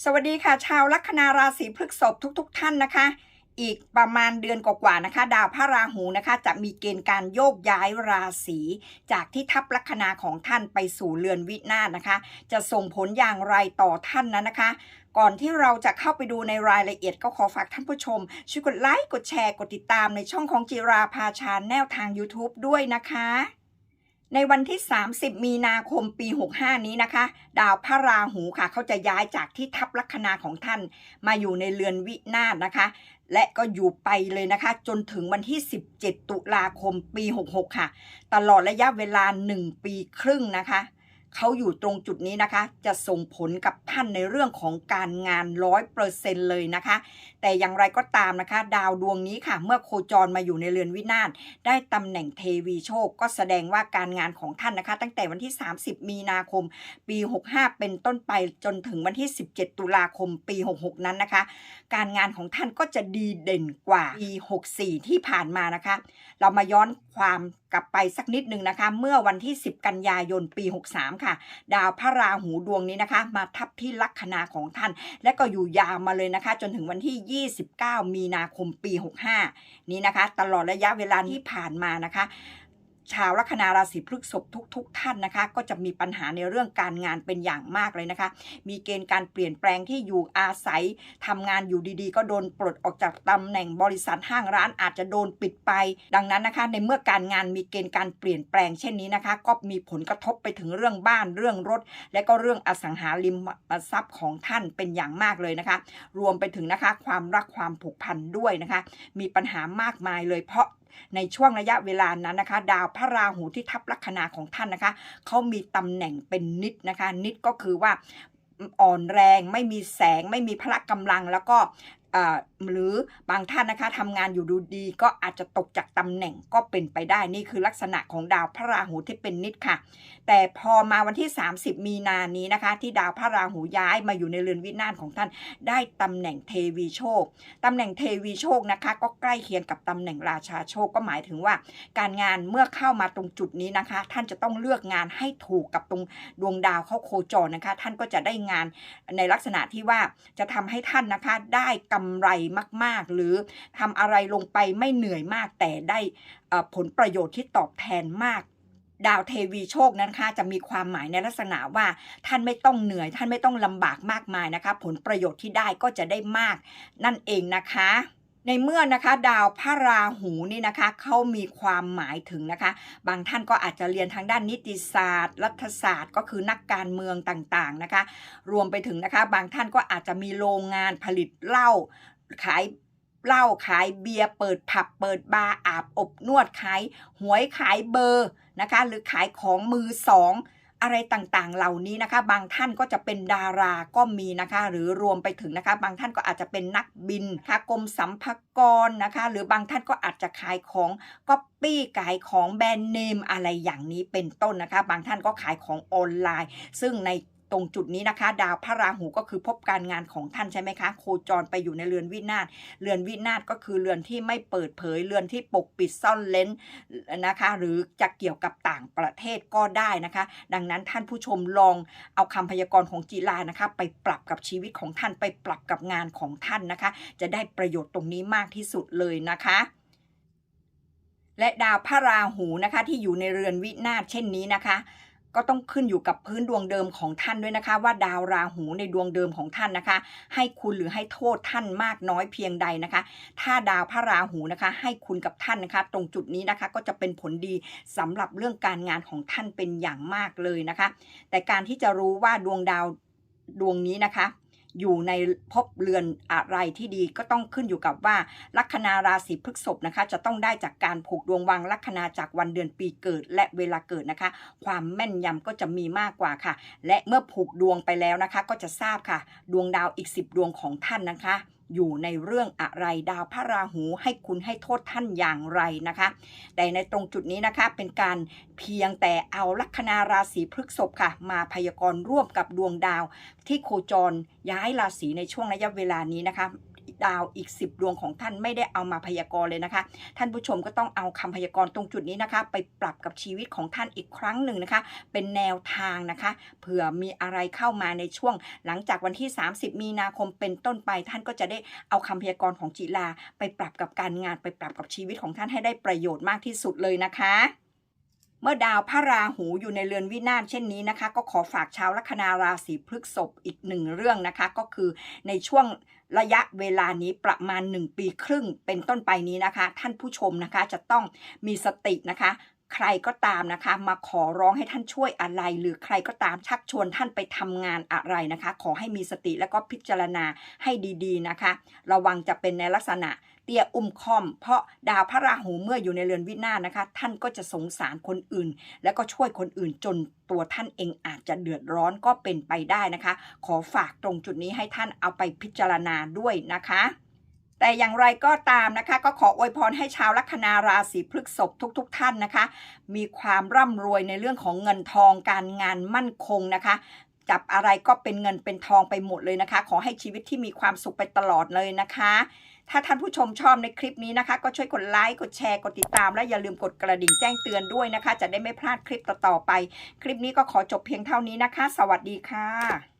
สวัสดีค่ะชาวลัคนาราศีพฤษภทุกๆท่านนะคะ อีกประมาณเดือนกว่าๆนะคะ ดาวพระราหูนะคะ จะมีเกณฑ์การโยกย้ายราศีจากที่ทับลัคนาของท่านไปสู่เรือนวินาศนะคะ จะส่งผลอย่างไรต่อท่านนั้นนะคะก่อนที่เราจะเข้าไปดูในรายละเอียดก็ขอฝากท่านผู้ชม ช่วยกดไลค์กดแชร์กดติดตามในช่องของจิราพาชาแนลทาง YouTube ด้วยนะคะ ในวันที่ 30 มีนาคมปี 65 นี้นะคะ ดาวพระราหูค่ะ เขาจะย้ายจากที่ทับลัคนาของท่าน มาอยู่ในเรือนวินาศนะคะ และก็อยู่ไปเลยนะคะ จนถึงวันที่ 17 ตุลาคมปี 66 ค่ะ ตลอดระยะเวลา 1 ปีครึ่งนะคะ เขาอยู่ตรงจุดนี้นะคะ จะส่งผลกับท่านในเรื่องของการงานร้อยเปอร์เซ็นเลยนะคะ แต่อย่างไรก็ตามนะคะ ดาวดวงนี้ค่ะ เมื่อโคจรมาอยู่ในเรือนวินาศได้ตำแหน่งเทวีโชค ก็แสดงว่าการงานของท่านนะคะ ตั้งแต่วันที่ 30 มีนาคม ปี 65 เป็นต้นไปจนถึงวันที่ 17 ตุลาคมปี 66 นั้นนะคะ การงานของท่านก็จะดีเด่นกว่าปี 64 ที่ผ่านมานะคะ เรามาย้อนความ กลับไปสักนิดหนึ่งนะคะ เมื่อวันที่ 10 กันยายนปี 63 ค่ะ ดาวพระราหูดวงนี้นะคะ มาทับที่ลัคนาของท่าน และก็อยู่ยาวมาเลยนะคะ จนถึงวันที่ 29 มีนาคมปี 65 นี้นะคะ ตลอดระยะเวลาที่ผ่านมานะคะ ชาวลัคนาราศีพฤษภทุกๆท่านนะคะ ก็จะมีปัญหาในเรื่องการงานเป็นอย่างมากเลยนะคะ มีเกณฑ์การเปลี่ยนแปลงที่อยู่อาศัยทำงานอยู่ดีๆ ก็โดนปลดออกจากตำแหน่งบริษัทห้างร้านอาจจะโดนปิดไป ดังนั้นนะคะ ในเมื่อการงานมีเกณฑ์การเปลี่ยนแปลงเช่นนี้นะคะ ก็มีผลกระทบไปถึงเรื่องบ้านเรื่องรถ และก็เรื่องอสังหาริมทรัพย์ของท่านเป็นอย่างมากเลยนะคะ รวมไปถึงนะคะความรักความผูกพันด้วยนะคะ มีปัญหามากมายเลยเพราะ ในช่วงระยะเวลานั้นนะคะ ดาวพระราหูที่ทับลัคนาของท่านนะคะเขามีตำแหน่งเป็นนิดนะคะ นิดก็คือว่าอ่อนแรงไม่มีแสงไม่มีพละกำลังแล้วก็ หรือบางท่านนะคะทำงานอยู่ดูดีก็อาจจะตกจากตำแหน่งก็เป็นไปได้นี่คือลักษณะของดาวพระราหูที่เป็นนิดค่ะ แต่พอมาวันที่ 30 มีนานี้นะคะ ที่ดาวพระราหูย้ายมาอยู่ในเรือนวินาศของท่าน ได้ตำแหน่งเทวีโชคตำแหน่งเทวีโชคนะคะ ก็ใกล้เคียงกับตำแหน่งราชาโชคก็หมายถึงว่า การงานเมื่อเข้ามาตรงจุดนี้นะคะ ท่านจะต้องเลือกงานให้ถูกกับตรงดวงดาวเข้าโคจรนะคะ ท่านก็จะได้งานในลักษณะที่ว่าจะทำให้ท่านนะคะได้กำำไรมาก ๆ หรือทำอะไรลงไปไม่เหนื่อยมาก แต่ได้ผลประโยชน์ที่ตอบแทนมากดาวเทวีโชคนั้นคะจะมีความหมายในลักษณะว่าท่านไม่ต้องเหนื่อย ท่านไม่ต้องลำบากมากมายนะคะ ผลประโยชน์ที่ได้ก็จะได้มากนั่นเองนะคะ ในเมื่อนะคะดาวพระราหูนี่นะคะเขามีความหมายถึงนะคะ บางท่านก็อาจจะเรียนทางด้านนิติศาสตร์ รัฐศาสตร์ก็คือนักการเมืองต่างๆนะคะ รวมไปถึงนะคะบางท่านก็อาจจะมีโรงงานผลิตเหล้าขายเหล้าขายเบียร์เปิดผับเปิดบาร์อาบอบนวดขายหวยขายเบอร์นะคะ หรือขายของมือสอง อะไรต่างๆ เหล่านี้นะคะ บางท่านก็จะเป็นดาราก็มีนะคะ หรือรวมไปถึงนะคะ บางท่านก็อาจจะเป็นนักบินค่ะกรมสัมภากรนะคะ หรือบางท่านก็อาจจะขายของก็ปี้ขายของแบรนด์เนมอะไรอย่างนี้เป็นต้นนะคะ บางท่านก็ขายของออนไลน์ ซึ่งใน ตรงจุดนี้นะคะ ดาวพระราหูก็คือพบการงานของท่านใช่ไหมคะ โคจรไปอยู่ในเรือนวินาศเรือนวินาศก็คือเรือนที่ไม่เปิดเผย เรือนที่ปกปิดซ่อนเลนนะคะ หรือจะเกี่ยวกับต่างประเทศก็ได้นะคะ ดังนั้นท่านผู้ชมลองเอาคำพยากรณ์ของจีรานะคะ ไปปรับกับชีวิตของท่านไปปรับกับงานของท่านนะคะ จะได้ประโยชน์ตรงนี้มากที่สุดเลยนะคะและดาวพระราหูนะคะที่อยู่ในเรือนวินาศเช่นนี้นะคะ ก็ต้องขึ้นอยู่กับพื้นดวงเดิมของท่านด้วยนะคะ ว่าดาวราหูในดวงเดิมของท่านนะคะ ให้คุณหรือให้โทษท่านมากน้อยเพียงใดนะคะ ถ้าดาวพระราหูนะคะ ให้คุณกับท่านนะคะ ตรงจุดนี้นะคะก็จะเป็นผลดีสำหรับเรื่องการงานของท่านเป็นอย่างมากเลยนะคะ แต่การที่จะรู้ว่าดวงดาวดวงนี้นะคะ อยู่ในภพเรือนอะไรที่ดีก็ต้องขึ้นอยู่กับว่าลัคนาราศีพฤษภนะคะ จะต้องได้จากการผูกดวงวางลัคนาจากวันเดือนปีเกิด และเวลาเกิดนะคะ ความแม่นยำก็จะมีมากกว่าค่ะ และเมื่อผูกดวงไปแล้วนะคะ ก็จะทราบค่ะ ดวงดาวอีก 10 ดวงของท่านนะคะอยู่ในเรื่องอะไรดาวพระราหูให้คุณให้โทษท่านอย่างไรนะคะ แต่ในตรงจุดนี้นะคะเป็นการเพียงแต่เอาลัคนาราศีพฤษภค่ะ มาพยากรณ์ร่วมกับดวงดาวที่โคจรย้ายราศีในช่วงระยะเวลานี้นะคะ ดาวอีก 10 ดวงของท่านไม่ได้เอามาพยากรณ์เลยนะคะ ท่านผู้ชมก็ต้องเอาคำพยากรณ์ตรงจุดนี้นะคะ ไปปรับกับชีวิตของท่านอีกครั้งหนึ่งนะคะ เป็นแนวทางนะคะ เผื่อมีอะไรเข้ามาในช่วง หลังจากวันที่ 30 มีนาคมเป็นต้นไป ท่านก็จะได้เอาคำพยากรณ์ของจิลาไปปรับกับการงานไปปรับกับชีวิตของท่านให้ได้ประโยชน์มากที่สุดเลยนะคะ เมื่อดาวพระราหูอยู่ในเรือนวินาศเช่นนี้นะคะ ก็ขอฝากชาวลัคนาราศีพฤกษภอีกหนึ่งเรื่องนะคะ ก็คือในช่วงระยะเวลานี้ประมาณ 1 ปีครึ่งเป็นต้นไปนี้นะคะ ท่านผู้ชมนะคะจะต้องมีสตินะคะ ใครก็ตามนะคะ มาขอร้องให้ท่านช่วยอะไร หรือใครก็ตามชักชวนท่านไปทำงานอะไรนะคะ ขอให้มีสติแล้วก็พิจารณาให้ดีๆนะคะ ระวังจะเป็นในลักษณะเตี้ยอุ้มคอม เพราะดาวพระราหูเมื่ออยู่ในเรือนวินาศนะคะ ท่านก็จะสงสารคนอื่น แล้วก็ช่วยคนอื่นจนตัวท่านเองอาจจะเดือดร้อนก็เป็นไปได้นะคะ ขอฝากตรงจุดนี้ให้ท่านเอาไปพิจารณาด้วยนะคะ แต่อย่างไรก็ตามนะคะ ก็ขออวยพรให้ชาวลัคนาราศีพฤษภทุกๆท่านนะคะ มีความร่ำรวยในเรื่องของเงินทองการงานมั่นคงนะคะจับอะไรก็เป็นเงินเป็นทองไปหมดเลยนะคะ ขอให้ชีวิตที่มีความสุขไปตลอดเลยนะคะ ถ้าท่านผู้ชมชอบในคลิปนี้นะคะ ก็ช่วยกดไลค์กดแชร์กดติดตาม และอย่าลืมกดกระดิ่งแจ้งเตือนด้วยนะคะ จะได้ไม่พลาดคลิปต่อๆไป คลิปนี้ก็ขอจบเพียงเท่านี้นะคะ สวัสดีค่ะ